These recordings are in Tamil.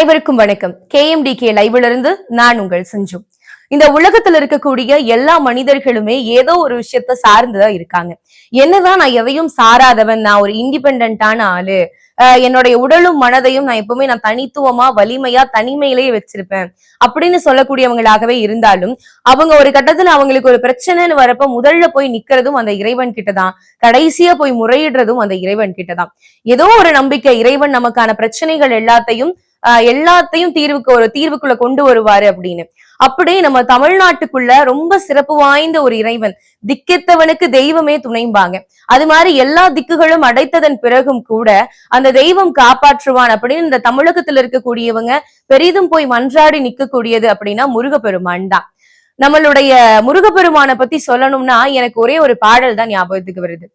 அனைவருக்கும் வணக்கம். கே எம் டி கே லைவிலிருந்து நான் உங்கள் செஞ்சு. இந்த உலகத்துல இருக்கக்கூடிய எல்லா மனிதர்களுமே ஏதோ ஒரு விஷயத்த சார்ந்துதான் இருக்காங்க. என்னதான் நான் எவையும் சாராதவன் நான் ஒரு இண்டிபெண்டான ஆளு என்னுடைய உடலும் மனதையும் நான் எப்பவுமே நான் தனித்துவமா வலிமையா தனிமையிலேயே வச்சிருப்பேன். அப்படின்னு சொல்லக்கூடியவங்களாகவே இருந்தாலும் அவங்க ஒரு கட்டத்துல அவங்களுக்கு ஒரு பிரச்சனைன்னு வரப்ப முதல்ல போய் நிக்கிறதும் அந்த இறைவன் கிட்டதான். கடைசியா போய் முறையிடுறதும் அந்த இறைவன் கிட்டதான். ஏதோ ஒரு நம்பிக்கை இறைவன் நமக்கான பிரச்சனைகள் எல்லாத்தையும் எல்லாத்தையும் தீர்வுக்கு ஒரு தீர்வுக்குள்ள கொண்டு வருவாரு அப்படின்னு. அப்படி நம்ம தமிழ்நாட்டுக்குள்ள ரொம்ப சிறப்பு வாய்ந்த ஒரு இறைவன். திக்கெத்தவனுக்கு தெய்வமே துணைம்பாங்க. அது மாதிரி எல்லா திக்குகளும் அடைத்ததன் பிறகும் கூட அந்த தெய்வம் காப்பாற்றுவான் அப்படின்னு இந்த தமிழகத்துல இருக்கக்கூடியவங்க பெரிதும் போய் மன்றாடி நிக்கக்கூடியது அப்படின்னா முருகப்பெருமான் தான். நம்மளுடைய முருகப்பெருமானை பத்தி சொல்லணும்னா எனக்கு ஒரே ஒரு பாடல் தான் ஞாபகத்துக்கு வருது.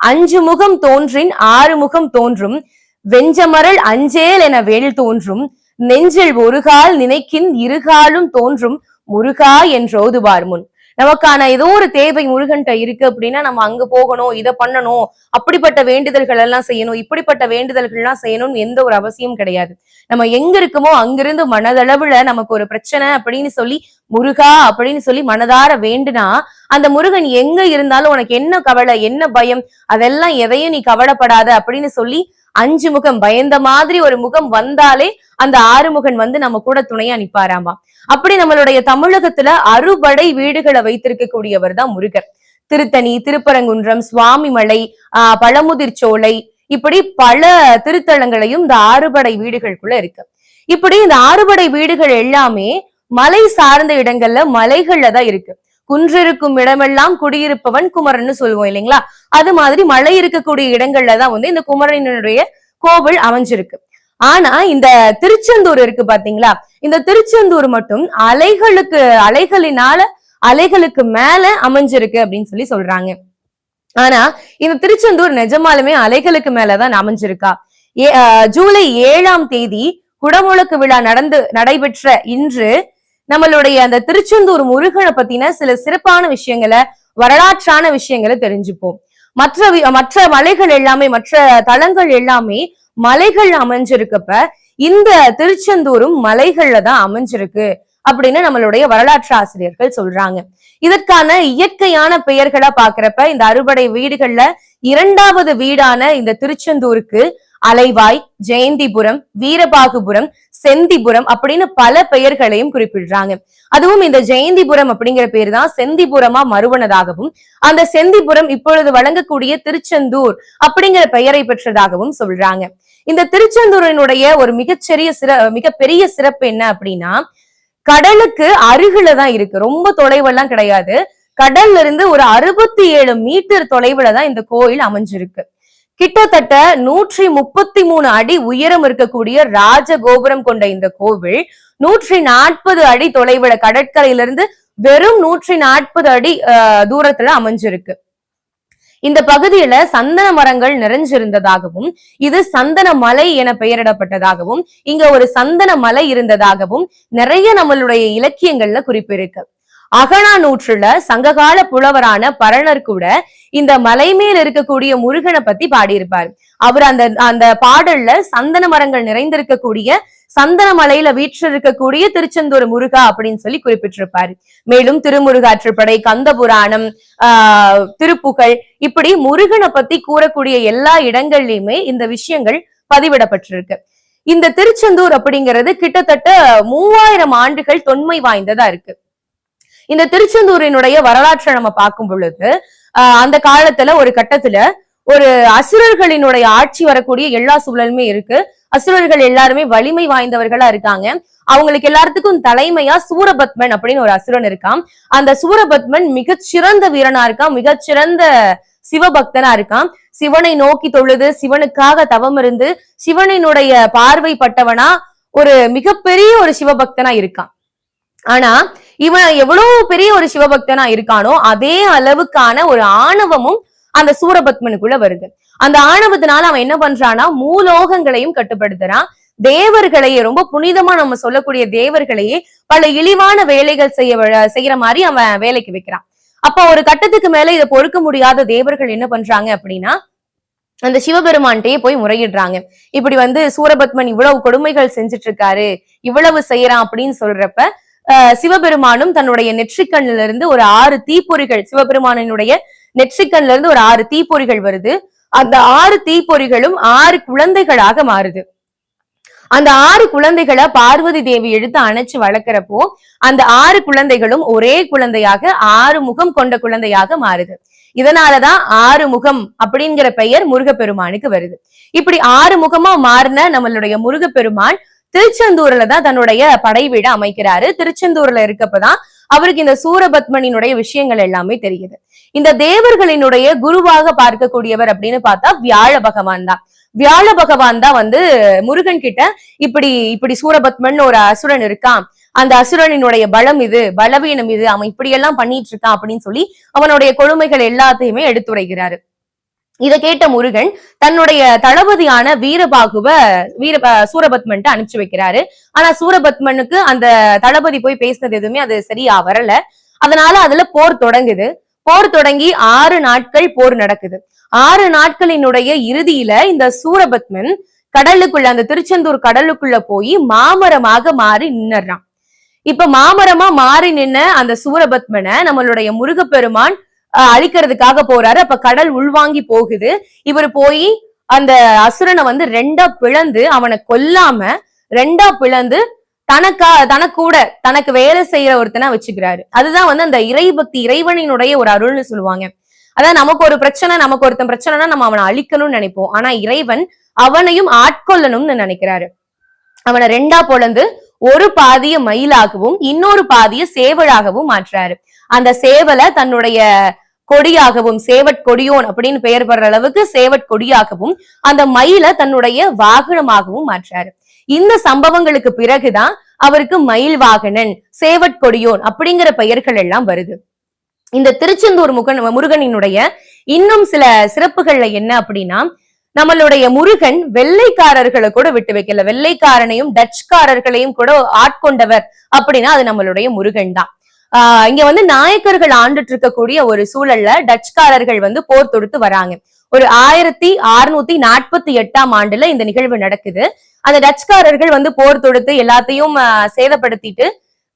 அஞ்சு முகம் தோன்றின் ஆறு முகம் தோன்றும் வெஞ்சமரல் அஞ்சேல் என வேல் தோன்றும் நெஞ்சில் ஒருகால் நினைக்கின் இருகாலும் தோன்றும் முருகா என்றோதுவார் முன். நமக்கான ஏதோ ஒரு தேவை முருகன்ட்ட இருக்கு அப்படின்னா நம்ம அங்க போகணும் இதை பண்ணணும் அப்படிப்பட்ட வேண்டுதல்கள் எல்லாம் செய்யணும் இப்படிப்பட்ட வேண்டுதல்கள் எல்லாம் செய்யணும்னு எந்த ஒரு அவசியம் கிடையாது. நம்ம எங்க இருக்கோமோ அங்கிருந்து மனதளவுல நமக்கு ஒரு பிரச்சனை அப்படின்னு சொல்லி முருகா அப்படின்னு சொல்லி மனதார வேண்டுனா அந்த முருகன் எங்க இருந்தாலும் உனக்கு என்ன கவலை என்ன பயம் அதெல்லாம் எதையும் நீ கவலைப்படாத அப்படின்னு சொல்லி அஞ்சு முகம் பயந்த மாதிரி ஒரு முகம் வந்தாலே அந்த ஆறுமுகன் வந்து நம்ம கூட துணையா நிப்பாராமா? அப்படி நம்மளுடைய தமிழகத்துல அறுபடை வீடுகளை வைத்திருக்கக்கூடியவர் தான் முருகர். திருத்தணி திருப்பரங்குன்றம் சுவாமிமலை ஆஹ் பழமுதிர் சோலை இப்படி பல திருத்தலங்களையும் இந்த ஆறுபடை வீடுகளுக்குள்ள இருக்கு. இப்படி இந்த ஆறுபடை வீடுகள் எல்லாமே மலை சார்ந்த இடங்கள்ல மலைகள்ல தான் இருக்கு. குன்றிருக்கும் இடமெல்லாம் குடியிருப்பவன் குமரன்னு சொல்லுவோம் இல்லைங்களா? அது மாதிரி மலை இருக்கக்கூடிய இடங்கள்ல தான் வந்து இந்த குமரனுடைய கோவில் அமைஞ்சிருக்கு. ஆனா இந்த திருச்செந்தூர் இருக்கு பாத்தீங்களா? இந்த திருச்செந்தூர் மட்டும் அலைகளுக்கு அலைகளினால அலைகளுக்கு மேல அமைஞ்சிருக்கு அப்படின்னு சொல்லி சொல்றாங்க. ஆனா இந்த திருச்செந்தூர் நிஜமாலுமே அலைகளுக்கு மேலதான் அமைஞ்சிருக்கா? ஏ ஆஹ் ஜூலை ஏழாம் தேதி குடமுழக்கு விழா நடந்து நடைபெற்ற இன்று நம்மளுடைய அந்த திருச்செந்தூர் முருகனை பத்தின சில சிறப்பான விஷயங்களை வரலாற்றான விஷயங்களை தெரிஞ்சுப்போம். மற்ற மற்ற மலைகள் எல்லாமே மற்ற தலங்கள் எல்லாமே மலைகள் அமைஞ்சிருக்கப்ப இந்த திருச்செந்தூரும் மலைகள்ல தான் அமைஞ்சிருக்கு அப்படின்னு நம்மளுடைய வரலாற்று ஆசிரியர்கள் சொல்றாங்க. இதற்கான இயற்கையான பெயர்களா பாக்குறப்ப இந்த அறுபடை வீடுகள்ல இரண்டாவது வீடான இந்த திருச்செந்தூருக்கு அலைவாய் ஜெயந்திபுரம் வீரபாகுபுரம் செந்திபுரம் அப்படின்னு பல பெயர்களையும் குறிப்பிடுறாங்க. அதுவும் இந்த ஜெயந்திபுரம் அப்படிங்கிற பேர் தான் செந்திபுரமா மறுவனதாகவும் அந்த செந்திபுரம் இப்பொழுது வழங்கக்கூடிய திருச்செந்தூர் அப்படிங்கிற பெயரை பெற்றதாகவும் சொல்றாங்க. இந்த திருச்செந்தூரினுடைய ஒரு மிகச்சிறிய சிற மிகப்பெரிய சிறப்பு என்ன அப்படின்னா கடலுக்கு அருகில தான் இருக்கு. ரொம்ப தொலைவெல்லாம் கிடையாது. கடல்ல இருந்து ஒரு அறுபத்தி ஏழு மீட்டர் தொலைவுல தான் இந்த கோயில் அமைஞ்சிருக்கு. கிட்டத்தட்ட நூற்றி முப்பத்தி மூணு அடி உயரம் இருக்கக்கூடிய ராஜகோபுரம் கொண்ட இந்த கோவில் நூற்றி நாற்பது அடி தொலைவுல கடற்கரையிலிருந்து வெறும் நூற்றி நாற்பது அடி தூரத்துல அமைஞ்சிருக்கு. இந்த பகுதியில சந்தன மரங்கள் நிறைஞ்சிருந்ததாகவும் இது சந்தன மலை என பெயரிடப்பட்டதாகவும் இங்க ஒரு சந்தன மலை இருந்ததாகவும் நிறைய நம்மளுடைய இலக்கியங்கள்ல குறிப்பிருக்கு அகனா நூற்றுல சங்ககால புலவரான பரணர் கூட இந்த மலை மேல் இருக்கக்கூடிய முருகனை பத்தி பாடியிருப்பார். அவர் அந்த அந்த பாடல்ல சந்தன மரங்கள் நிறைந்திருக்கக்கூடிய சந்தன மலையில வீற்றிருக்கக்கூடிய திருச்செந்தூர் முருகா அப்படின்னு சொல்லி குறிப்பிட்டிருப்பாரு. மேலும் திருமுருகாற்றுப்படை கந்த புராணம் ஆஹ் திருப்புகழ் இப்படி முருகனை பத்தி கூறக்கூடிய எல்லா இடங்கள்லயுமே இந்த விஷயங்கள் பதிவிடப்பட்டிருக்கு. இந்த திருச்செந்தூர் அப்படிங்கிறது கிட்டத்தட்ட மூவாயிரம் ஆண்டுகள் தொன்மை வாய்ந்ததா இருக்கு. இந்த திருச்செந்தூரினுடைய வரலாற்றை நம்ம பார்க்கும் பொழுது அந்த காலத்துல ஒரு கட்டத்துல ஒரு அசுரர்களினுடைய ஆட்சி வரக்கூடிய எல்லா சூழலுமே இருக்கு. அசுரர்கள் எல்லாருமே வலிமை வாய்ந்தவர்களா இருக்காங்க. அவங்களுக்கு எல்லாத்துக்கும் தலைமையா சூரபத்மன் அப்படின்னு ஒரு அசுரன் இருக்கான். அந்த சூரபத்மன் மிகச்சிறந்த வீரனா இருக்கான் மிகச்சிறந்த சிவபக்தனா இருக்கான். சிவனை நோக்கி தொழுது சிவனுக்காக தவம் இருந்து சிவனினுடைய பார்வைப்பட்டவனா ஒரு மிகப்பெரிய ஒரு சிவபக்தனா இருக்கான். ஆனா இவன் எவ்வளவு பெரிய ஒரு சிவபக்தனா இருக்கானோ அதே அளவுக்கான ஒரு ஆணவமும் அந்த சூரபத்மனுக்குள்ள வருது. அந்த ஆணவத்தினால அவன் என்ன பண்றான்னா மூலோகங்களையும் கட்டுப்படுத்துறான். தேவர்களையே ரொம்ப புனிதமா நம்ம சொல்லக்கூடிய தேவர்களையே பல இழிவான வேலைகள் செய்ய செய்யற மாதிரி அவன் வேலைக்கு வைக்கிறான். அப்ப ஒரு கட்டத்துக்கு மேல இதை பொறுக்க முடியாத தேவர்கள் என்ன பண்றாங்க அப்படின்னா அந்த சிவபெருமான்கிட்டயே போய் முறையிடுறாங்க. இப்படி வந்து சூரபத்மன் இவ்வளவு கொடுமைகள் செஞ்சுட்டு இருக்காரு இவ்வளவு செய்யறான் அப்படின்னு சொல்றப்ப சிவபெருமானும் தன்னுடைய நெற்றிக்கண்ணில இருந்து ஒரு ஆறு தீப்பொறிகள் சிவபெருமானினுடைய நெற்றிக்கண்ணில இருந்து ஒரு ஆறு தீப்பொறிகள் வருது. அந்த ஆறு தீப்பொறிகளும் ஆறு குழந்தைகளாக மாறுது. அந்த ஆறு குழந்தைகளை பார்வதி தேவி எடுத்து அணைச்சு வளர்க்கிறப்போ அந்த ஆறு குழந்தைகளும் ஒரே குழந்தையாக ஆறு முகம் கொண்ட குழந்தையாக மாறுது. இதனாலதான் ஆறு முகம் அப்படிங்கிற பெயர் முருகப்பெருமானுக்கு வருது. இப்படி ஆறு முகமா மாறின நம்மளுடைய முருகப்பெருமான் திருச்செந்தூர்ல தான் தன்னுடைய படை வீடு அமைக்கிறாரு. திருச்செந்தூர்ல இருக்கப்பதான் அவருக்கு இந்த சூரபத்மனினுடைய விஷயங்கள் எல்லாமே தெரியுது. இந்த தேவர்களினுடைய குருவாக பார்க்கக்கூடியவர் அப்படின்னு பார்த்தா வியாழ பகவான் தான். வியாழ பகவான் தான் வந்து முருகன் கிட்ட இப்படி இப்படி சூரபத்மன் ஒரு அசுரன் இருக்கான் அந்த அசுரனினுடைய பலம் இது பலவீனம் இது அவன் இப்படி எல்லாம் பண்ணிட்டு இருக்கான் அப்படின்னு சொல்லி அவனுடைய கொடுமைகள் எல்லாத்தையுமே எடுத்துரைக்கிறாரு. இதை கேட்ட முருகன் தன்னுடைய தளபதியான வீரபாகுவ வீர சூரபத்மன்ட்டு அனுப்பிச்சு வைக்கிறாரு. ஆனா சூரபத்மனுக்கு அந்த தளபதி போய் பேசினது எதுவுமே அது சரியா வரல. அதனால அதுல போர் தொடங்குது. போர் தொடங்கி ஆறு நாட்கள் போர் நடக்குது. ஆறு நாட்களினுடைய இறுதியில இந்த சூரபத்மன் கடலுக்குள்ள அந்த திருச்செந்தூர் கடலுக்குள்ள போய் மாமரமாக மாறி நின்னுறான் இப்ப மாமரமா மாறி நின்ன அந்த சூரபத்மனை நம்மளுடைய முருகப்பெருமான் அழிக்கிறதுக்காக போறாரு. அப்ப கடல் உள்வாங்கி போகுது. இவர் போய் அந்த அசுரனை வந்து ரெண்டா பிளந்து அவனை கொல்லாம ரெண்டா பிளந்து தனக்கா தனக்கூட தனக்கு வேலை செய்யற ஒருத்தனை வச்சுக்கிறாரு. அதுதான் வந்து அந்த இறைபக்தி இறைவனினுடைய ஒரு அருள்னு சொல்லுவாங்க. அதான் நமக்கு ஒரு பிரச்சனை நமக்கு ஒருத்தன் பிரச்சனைனா நம்ம அவனை அழிக்கணும்னு நினைப்போம். ஆனா இறைவன் அவனையும் ஆட்கொள்ளணும்னு நினைக்கிறாரு. அவனை ரெண்டா பொழந்து ஒரு பாதிய மயிலாகவும் இன்னொரு பாதிய சேவலாகவும் மாற்றுறாரு. அந்த சேவலை தன்னுடைய கொடியாகவும் சேவட் கொடியோன் அப்படின்னு பெயர் பெற அளவுக்கு சேவட் கொடியாகவும் அந்த மயில தன்னுடைய வாகனமாகவும் மாற்றாரு. இந்த சம்பவங்களுக்கு பிறகுதான் அவருக்கு மயில் வாகனன் சேவட் கொடியோன் அப்படிங்கிற பெயர்கள் எல்லாம் வருது. இந்த திருச்செந்தூர் முகன் முருகனினுடைய இன்னும் சில சிறப்புகள்ல என்ன அப்படின்னா நம்மளுடைய முருகன் வெள்ளைக்காரர்களை கூட விட்டு வைக்கல. வெள்ளைக்காரனையும் டச்சுக்காரர்களையும் கூட ஆட்கொண்டவர் அப்படின்னா அது நம்மளுடைய முருகன் தான். ஆஹ் இங்க வந்து நாயக்கர்கள் ஆண்டுட்டு இருக்கக்கூடிய ஒரு சூழல்ல டச்சுக்காரர்கள் வந்து போர் தொடுத்து வராங்க. ஒரு ஆயிரத்தி அறுநூத்தி நாற்பத்தி எட்டாம் ஆண்டுல இந்த நிகழ்வு நடக்குது. அந்த டச்சுக்காரர்கள் வந்து போர் தொடுத்து எல்லாத்தையும் ஆஹ் சேதப்படுத்திட்டு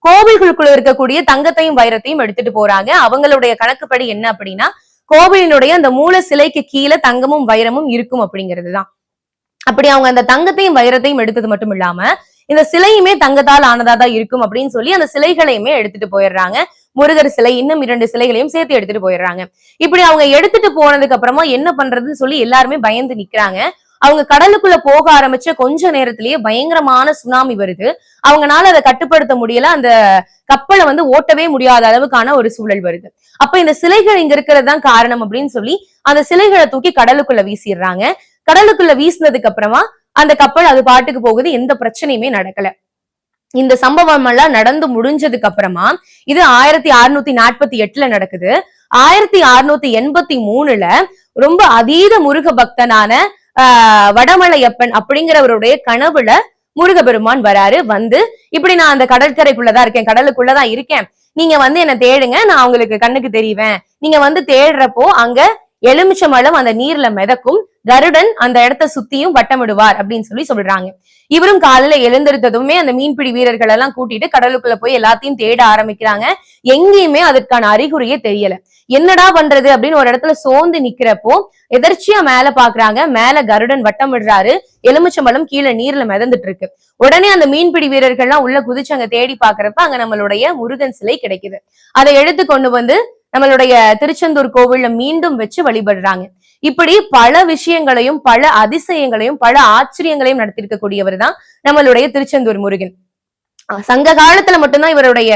கோவில்களுக்குள்ள இருக்கக்கூடிய தங்கத்தையும் வைரத்தையும் எடுத்துட்டு போறாங்க. அவங்களுடைய கணக்குப்படி என்ன அப்படின்னா கோவிலினுடைய அந்த மூல சிலைக்கு கீழே தங்கமும் வைரமும் இருக்கும் அப்படிங்கிறது தான் அப்படி அவங்க அந்த தங்கத்தையும் வைரத்தையும் எடுத்தது மட்டும் இல்லாம இந்த சிலையுமே தங்கத்தால் ஆனதா தான் இருக்கும் அப்படின்னு சொல்லி அந்த சிலைகளையுமே எடுத்துட்டு போயிடுறாங்க. முருகர் சிலை இன்னும் இரண்டு சிலைகளையும் சேர்த்து எடுத்துட்டு போயிடுறாங்க. இப்படி அவங்க எடுத்துட்டு போனதுக்கு அப்புறமா என்ன பண்றதுன்னு சொல்லி எல்லாருமே பயந்து நிக்கிறாங்க. அவங்க கடலுக்குள்ள போக ஆரம்பிச்ச கொஞ்ச நேரத்திலேயே பயங்கரமான சுனாமி வருது. அவங்கனால அதை கட்டுப்படுத்த முடியல. அந்த கப்பலை வந்து ஓட்டவே முடியாத அளவுக்கான ஒரு சூழல் வருது. அப்ப இந்த சிலைகள் இங்க இருக்கிறது தான் காரணம் அப்படின்னு சொல்லி அந்த சிலைகளை தூக்கி கடலுக்குள்ள வீசிடுறாங்க. கடலுக்குள்ள வீசினதுக்கு அப்புறமா அந்த கப்பல் அது பாட்டுக்கு போகுது. எந்த பிரச்சனையுமே நடக்கல. இந்த சம்பவம் எல்லாம் நடந்து முடிஞ்சதுக்கு அப்புறமா இது ஆயிரத்தி அறுநூத்தி நாற்பத்தி எட்டுல நடக்குது. ஆயிரத்தி அறுநூத்தி எண்பத்தி மூணுல ரொம்ப அதீத முருக பக்தனான ஆஹ் வடமலையப்பன் அப்படிங்கிறவருடைய கனவுல முருகபெருமான் வராரு வந்து இப்படி நான் அந்த கடற்கரைக்குள்ளதான் இருக்கேன் கடலுக்குள்ளதான் இருக்கேன். நீங்க வந்து என்ன தேடுங்க நான் உங்களுக்கு கண்ணுக்கு தெரிவேன். நீங்க வந்து தேடுறப்போ அங்க எலுமிச்சம்பழம் அந்த நீர்ல மிதக்கும். கருடன் அந்த இடத்த சுத்தியும் வட்டமிடுவார் அப்படின்னு சொல்லி சொல்றாங்க. இவரும் காலையில எழுந்திருத்ததுமே அந்த மீன்பிடி வீரர்கள் எல்லாம் கூட்டிட்டு கடலுக்குள்ள போய் எல்லாத்தையும் தேட ஆரம்பிக்கிறாங்க. எங்கேயுமே அதற்கான அறிகுறியே தெரியல. என்னடா பண்றது அப்படின்னு ஒரு இடத்துல சோர்ந்து நிக்கிறப்போ எதர்ச்சியா மேல பாக்குறாங்க. மேல கருடன் வட்டமிடுறாரு. எலுமிச்சம்பழம் கீழே நீர்ல மிதந்துட்டு இருக்கு. உடனே அந்த மீன்பிடி வீரர்கள்லாம் உள்ள குதிச்சு அங்க தேடி பாக்குறப்ப அங்க நம்மளுடைய முருகன் சிலை கிடைக்குது. அதை எடுத்து கொண்டு வந்து நம்மளுடைய திருச்செந்தூர் கோவில்ல மீண்டும் வச்சு வழிபடுறாங்க. இப்படி பல விஷயங்களையும் பல அதிசயங்களையும் பல ஆச்சரியங்களையும் நடத்திருக்கக்கூடியவர் தான் நம்மளுடைய திருச்செந்தூர் முருகன். சங்க காலத்துல மட்டும்தான் இவருடைய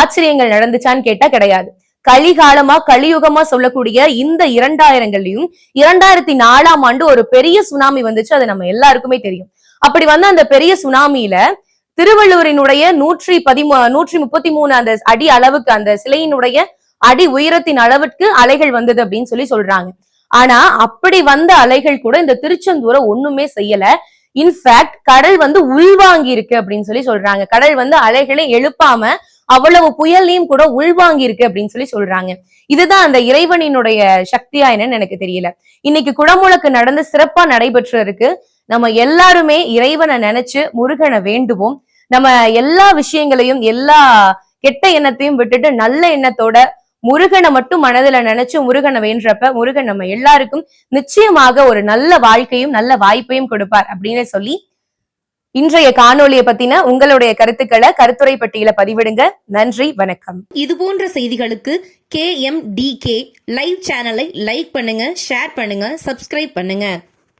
ஆச்சரியங்கள் நடந்துச்சான்னு கேட்டா கிடையாது. கலிகாலமா கலியுகமா சொல்லக்கூடிய இந்த இரண்டாயிரங்களையும் இரண்டாயிரத்தி நாலாம் ஆண்டு ஒரு பெரிய சுனாமி வந்துச்சு. அது நம்ம எல்லாருக்குமே தெரியும். அப்படி வந்து அந்த பெரிய சுனாமியில திருவள்ளுவரினுடைய நூற்றி பதிமூ நூற்றி முப்பத்தி மூணு அந்த அடி அளவுக்கு அந்த சிலையினுடைய அடி உயரத்தின் அளவுக்கு அலைகள் வந்தது அப்படின்னு சொல்லி சொல்றாங்க. ஆனா அப்படி வந்த அலைகள் கூட இந்த திருச்செந்தூரை ஒண்ணுமே செய்யல. இன்ஃபேக்ட் கடல் வந்து உள்வாங்கி இருக்கு அப்படின்னு சொல்லி சொல்றாங்க. கடல் வந்து அலைகளை எழுப்பாம அவ்வளவு புயலையும் கூட உள்வாங்கி இருக்கு அப்படின்னு சொல்லி சொல்றாங்க. இதுதான் அந்த இறைவனினுடைய சக்தியா என்னன்னு எனக்கு தெரியல. இன்னைக்கு குடமுழக்கு நடந்து சிறப்பா நடைபெற்று இருக்கு நம்ம எல்லாருமே இறைவனை நினைச்சு முருகனை வேண்டுவோம். நம்ம எல்லா விஷயங்களையும் எல்லா கெட்ட எண்ணத்தையும் விட்டுட்டு நல்ல எண்ணத்தோட முருகனை மட்டும் மனதுல நினைச்சு முருகனை வேண்டப்ப முருகன் நம்ம எல்லாருக்கும் நிச்சயமாக ஒரு நல்ல வாழ்க்கையும் நல்ல வாய்ப்பையும் கொடுப்பார் அப்படின்னு சொல்லி இன்றைய காணொளியை பத்தின உங்களுடைய கருத்துக்களை கருத்துரை பட்டியல பதிவிடுங்க. நன்றி வணக்கம். இது போன்ற செய்திகளுக்கு K M D K live சேனலை லைக் பண்ணுங்க ஷேர் பண்ணுங்க சப்ஸ்கிரைப் பண்ணுங்க.